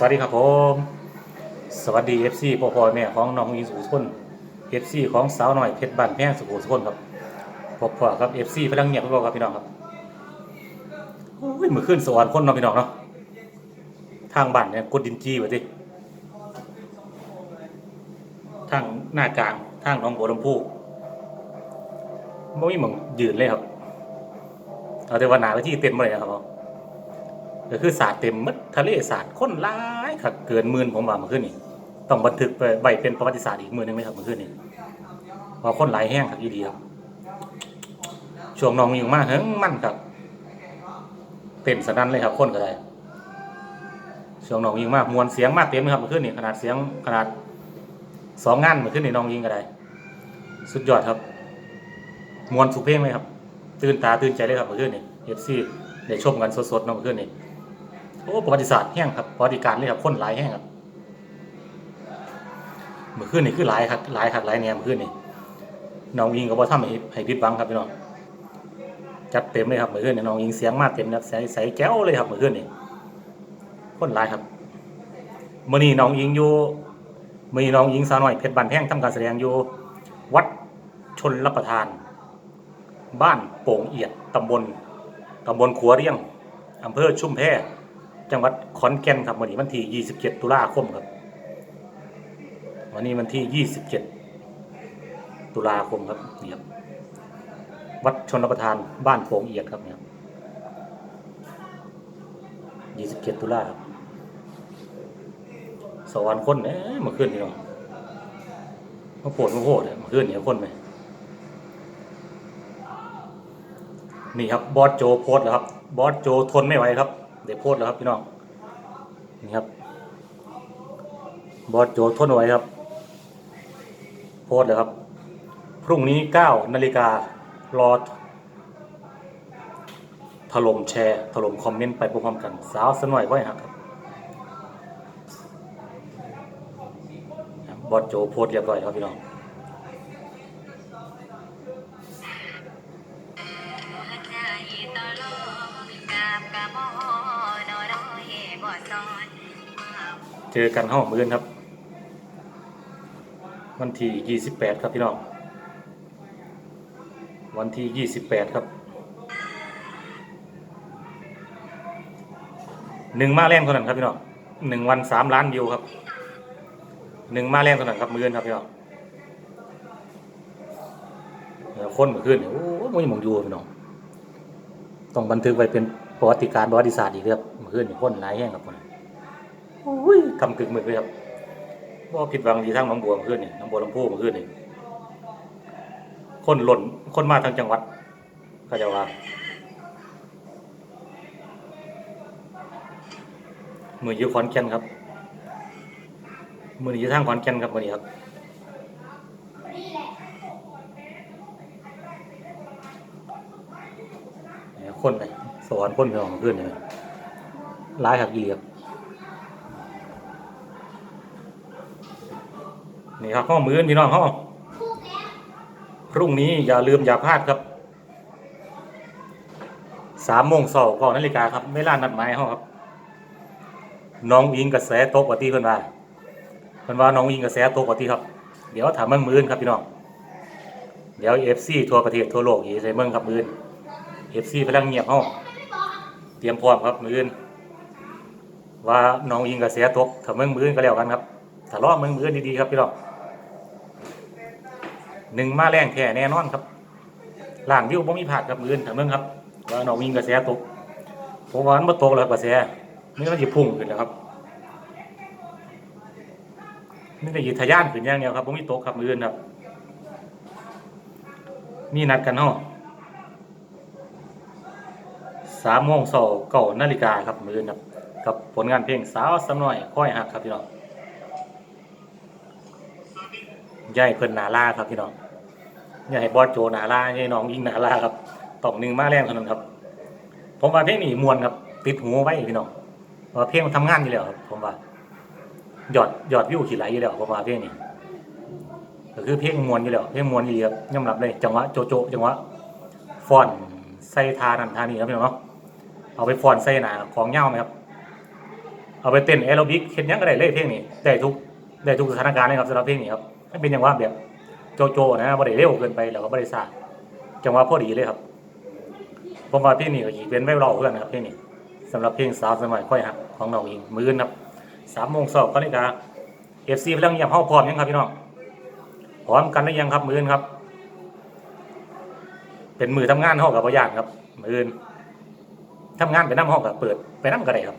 สวัสดีครับผม สวัสดี FC พ่อพ่อแม่ของน้องอิสุขุน FC ของสาวหน่อยเพชรบ้านแพงสุขุสุนครับพบพ่อครับ FC พลังเงียบพวกเราครับพี่น้องครับโอ้ยมือขึ้นสวรรค์คนเนาะพี่น้องเนาะทางบ้านเนี่ยกดดินจีไว้ดิทางหน้ากลางทางหน้องบัวลำพูไม่มีหมองยืนเลยครับเอาแต่ว่าหนาไปที่เต็มเลยนะครับผม ก็คือศาสตร์เต็มหมดทะเลศาสตร์คนร้ายครับเกินหมื่นผมว่าเมื่อคืนนี้ต้องบันทึกไปใบเป็นประวัติศาสตร์อีกมือหนึงไหมครับเมื่อคืนนี้เพราะคนหลายแห้งครับอีดีครับช่วงน้องอยู่มากเฮงมั่นครับเต็มสนั่นเลยครับคนก็ได้ช่วงน้องยิงมากมวลเสียงมากเต็มครับเมื่อคืนนี้ขนาดเสียงขนาดสองงานเมื่อคืนนี้น้องยิงก็ได้ สุดยอดครับ มวลสุเพลงเลยครับ ตื่นตาตื่นใจเลยครับเมื่อคืนนี้เอฟซีได้ชมกันสดๆเนาะเมื่อคืนนี้ อ้ประวัติศาสตร์แห้งครับประวัติการเลยครับคนหลายแห้งครับเมื่อคืนนี่คือหลายครับหลายครับหลายแนวเมื่อคืนนี่น้องยิงก็บ่ทำให้ให้ผิดหวังครับพี่น้องจัดเต็มเลยครับเมื่อคืนนี่น้องยิงเสียงมากเต็มนะครับใสใสแก้วเลยครับเมื่อคืนนี่คนหลายครับมื่อนี้น้องยิงอยู่มื่อนี้น้องยิงสาวน้อยเพชรบันแห้งทำการแสดงอยู่วัดชนรับประทาน บ้านโป่งเอียดตำบลตำบลขัวเรียงอำเภอชุมแพ จังหวัดขอนแก่นครับวันนี้วันที่ 27 ตุลาคมครับ วันนี้วันที่ 27 ตุลาคมครับนี่ครับวัดชนประทานบ้านโป่งเอียดครับเนี่ยครับ27ตุลาครับสวรรค์คนเอ๊ะเมาขึ้นนี่เนาะมาโผล่มาโผล่เนี่ยมาขึ้นเนี่ยคนไหมนี่ครับบอสโจโพสต์แล้วครับ บอสโจทนไม่ไหวครับ เดี๋ยวโพสแล้วครับพี่น้องนี่ครับบอสโจทนไม่ไหวครับ โพสต์เลยครับ พรุ่งนี้9นาฬิการอถล่มแชร์ถล่มคอมเมนต์ไปพร้อมๆกัน สาวสนอยไว้หักครับบอสโจโพสเรียบร้อยครับพี่น้อง จอกันห้องมือนครับ วันที่28ครับพี่น้อง วันที่28ครับหนึ่งมาแรงเท่านั้นครับพี่น้องหนึ่งวันสามล้านวิวครับหนึ่งมาแรงเท่านั้นครับมือนครับพี่น้องคนเมื่อคืนโอ้ยมันมองอยู่พี่น้องต้องบันทึกไว้เป็นประวัติการประวัติศาสตร์อีกเรื่องเมื่อคืนคนหลายแห้งครับคน ทำกึกมึกเลยครับว่าผิดหวังดีทั้งหน้องบัวเมื่อคืนนี่หน้องบัวลำพูเมื่อคืนนี่คนหล่นคนมาทางจังหวัดก็จะว่ามืออยูขอนแก่นครับ มือนี้อยู่ทางขอนแก่นครับมือนี้ครับเนี่ยคนไปสวรรค์คนไปของเพื่อนเลยร้ายครับยีครับ นี่ครับห้องมือพี่น้องห้องพรุ่งนี้อย่าลืมอย่าพลาดครับสามโมงสาร์ก่อนนาฬิกาครับไม่ล่านัดหมายห้องครับ น้องยิงกระแสตกกว่าที่เพิ่นว่าเพิ่นว่าน้องยิงกระแสตกกว่าที่ครับ เดี๋ยวถามเมันมือนครับพี่น้องเดี๋ยวเอฟซีทัวประเทศทั่วโลกอีกใส่เมืองครับมือนเอฟซีพลังเงียบห้องเตรียมพร้อมครับมือนว่าน้องยิงกระแสตกถ้าเมืองมือนก็แล้วกันครับถ้ารอบเมืองมือนดีๆครับพี่น้อง หนึ่งมาแรงแท้แน่นอนครับล้านวิวบ่มีผาดครับมือนถาเมืองครับว่าน้องยิงกระแสตกผมว่ามันบ่ตกแล้วกระแสนี่มันจะพุ่งขึ้นแล้วครับนี่จะยิทะยานขึ้นอย่างเดียวครับบ่มีตกครับมือนครับมีนัดกันเนาะสามโมงสาร์เก้านาฬิกาครับมือนครับกับผลงานเพลงสาวสำน้อยค่อยหักครับพี่น้องย่ายเพิ่นนาล่าครับพี่น้อง อย่าให้บอสโจนาลาอย่าให้น้องยิงหนาลาครับตองหนึ่งมาแรงเท่านั้นครับ ผมว่าเพลงนี้มวนครับ ติดหูไว้พี่น้องเพราะว่าเพลงมันทำงานอยู่แล้วครับ ผมว่าหยอดหยอดวิวขี่ไหลอยู่แล้วผมว่าเพลงนี้ก็คือเพลงมวนอยู่แล้วเพลงมวนอยู่ดีครับยอมรับเลยจังหวะโจโจจังหวะฟอนใส่ทานันทานี่ครับพี่น้องเนาะเอาไปฟอนใส่หนาของเง่าไหมครับ เอาไปเต้นแอโรบิกเห็นยังก็ได้เลยเพลงนี้ได้ทุกได้ทุกสถานการณ์เลยครับสำหรับเพลงนี้ครับไม่เป็นอย่างว่าแบบ โจโจนะบ่ได้เร็วเกินไปแล้วก็บ่ได้ซ่าจังหวะพอดีเลยครับผมว่าเพลงนี้ก็อีกเป็นไม่รอเพื่อนนะครับเพลงนี้สำหรับเพลงสาวสมัยค่อยหักของน้องอิงมื้อนครับสามโมงสอบก็นาฬิกา FC พลังยี่ยมเฮาพร้อมยังครับพี่น้องพร้อมกันหรือยังครับ มื้อนครับ เป็นมือทำงานห้องกับพยานครับ มือนทำงานไปนั่งห้องกับเปิดไปนั่งก็ไดครับ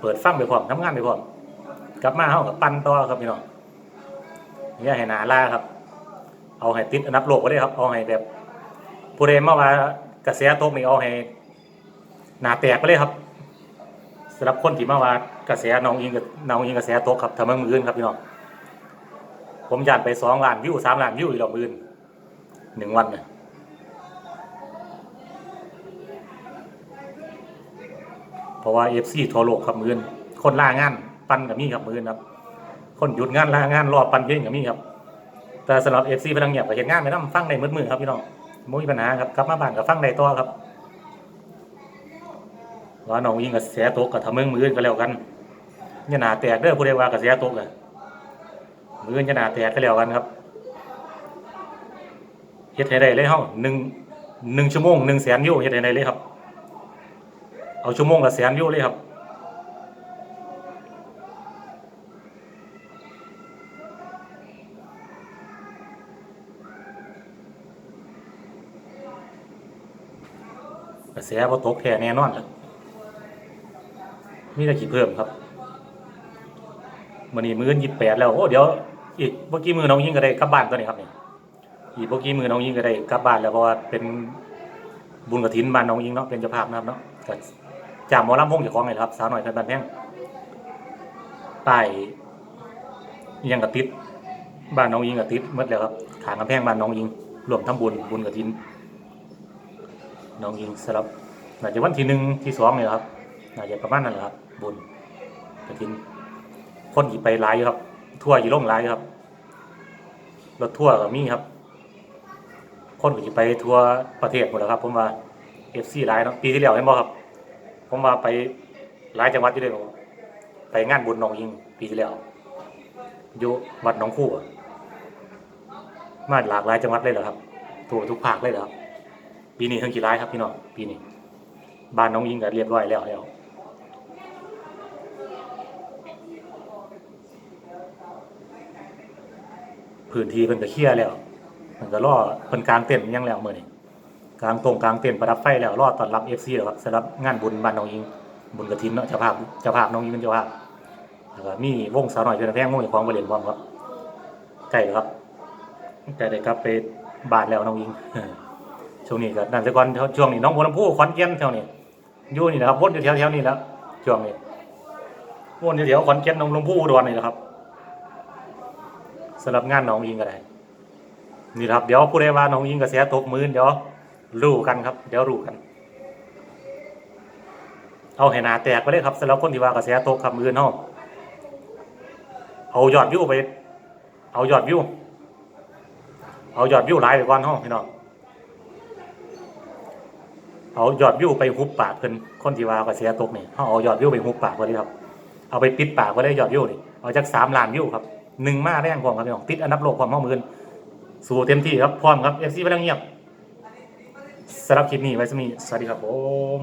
เปิดฟังไปพร้อมทำงานไปพร้อมกลับมาห้องกับปั้นต่อครับพี่น้องอย่าให้หนาล่าครับ เอาให้ติดอันดับโลกก็ได้ครับ เอาให้แบบผู้ใดมาว่ากระแสตกนี่เอาให้หนาแตกไปเลยครับสำหรับคนที่มาว่ากระแสน้องอิงกับน้องอิงกระแสตกครับทำเมื่อมืออื่นครับพี่น้องผมยานไปสองล้านวิวสามล้านวิวอีกดอกมืออื่นหนึ่งวันเนี่ยเพราะว่าเอฟซีทั่วโลกครับมือนคนล่างาน ปันกับมีครับมือนครับ คนหยุดงานล่างานรอปันเพลงกับมีครับ แต่สำหรับเอฟซีพลังเงียบก็เห็นงานไม่ต้องฟังในมืดมือครับพี่น้องไม่มีปัญหาครับกลับมาบ้านกับฟังในตัวครับว่าน้องยิงกับเสียตกกับทำเมืองมืออนก็แล้วกันย่าหนาแตกเด้อผู้ใดว่ากับเสียตกเลยมืออนอย่าหนาแตกก็แล้วกันครับเฮ็ดให้ได้เลยเฮาหนึ่งหนึ่งชั่วโมงหนึ่งแสนวิวเฮ็ดให้ได้เลยครับ เอาชั่วโมงละแสนวิวเลยครับ แสพอตกแท้แน่นอนครับมีแต่กี่เพิ่มครับมันนี้มื้อยี่แปดแล้วโอ้เดี๋ยวอีกเมื่อกี้มือน้องยิงก็ได้กลับบ้านตัวนี้ครับนี่อีกเมื่อกี้มือน้องยิงก็ได้กลับบ้านแล้วเพราะว่าเป็นบุญกระถินบ้านน้องยิงเนาะเป็นเจ้าภาพนะครับเนาะก็จากหมอลำพงเจ้าของไงครับสาวหน่อยเป็นบันแพงป้ายยังกระติดบ้านน้องยิงกระติดหมดแล้วครับขางกำแพงบ้านน้องยิงรวมทั้งบุญบุญกระถิน น้องยิงสลับน่าจะวันที่หนึ่งที่สองเนี่ยครับน่าจะประมาณนั้นแหละครับบุญกระถินคนอยู่ไปหลายอยู่ครับ ทั่วร์ยู่ล่งหลายครับรถทั่วร์ก็มีครับ คนก็อยู่ไปทั่วประเทศหมดแล้วครับ ผมว่าเอฟซีหลายเนาะปีที่แล้วเห็นบ่ครับ ผมว่าไปหลายจังหวัดอยู่เลยผมไปงานบุญหน้องยิงปีที่แล้วอยู่วัดหนองคู่มาหลากหลายจังหวัดเลยเหรอครับทั่วทุกภาคเลยเหรอครับ ปีนี้เพิ่งกี่ร้ายครับพี่น้องปีนี้บ้านน้องยิงก็เรียบร้อยแล้วแล้วพื้นที่เพิ่นก็เคลียร์แล้วเพิ่นก็รอเพิ่นกลางเต็นท์ยังแล้วมื้อนี้กลางตรงกลางเต็นท์ประดับไฟแล้วรอต้อนรับ FC แล้วครับสำหรับงานบุญบ้านน้องยิงบุญกฐินเนาะเจ้าภาพเจ้าภาพน้องยิงเป็นเจ้าภาพแล้วก็มีวงสาวหน้อยเพิ่นแพงวงเจ้าของบ่เล่นพร้อมครับใกล้แล้วครับใกล้ได้กลับไปบ้านแล้วน้องยิง ช่วงนี้ก็นั่นแต่ก่อนช่วงนี้น้องบัวลำพูขอนแก่นแถวนี้อยู่นี่นะครับวนอยู่แถวแถวๆนี้แล้วช่วงนี้วนอยู่แถวขอนแก่นน้องลำพูอุดรนี่แหละครับสำหรับงานน้องยิงก็ได้นี่ครับเดี๋ยวผู้ใดว่าน้องยิงกระแสตกมือเดี๋ยวรู้กันครับ เดี๋ยวรู้กัน เอาให้หนาแตกไปเลยครับสำหรับคนที่ว่ากระแสตกครับมือเนาะเอายอดวิวไป เอายอดวิว เอายอดวิวหลายไปก่อนเฮาพี่น้อง เอายอดวิวไปหุบปากเพิ่นคนที่ว่าก็เสียตกนี่เขาเอายอดวิวไปหุบปากได้ครับ เอาไปปิดปากบ่ได้ยอดวิวนี่เอาจากสามล้านวิวครับหนึ่งมาแรงพร้อมครับพี่น้องติดอันดับโลกความห้องมือนสู่เต็มที่ครับพร้อมครับเอฟซีพลังเงียบสำหรับคลิปนี้ไว้สมีสวัสดีครับผม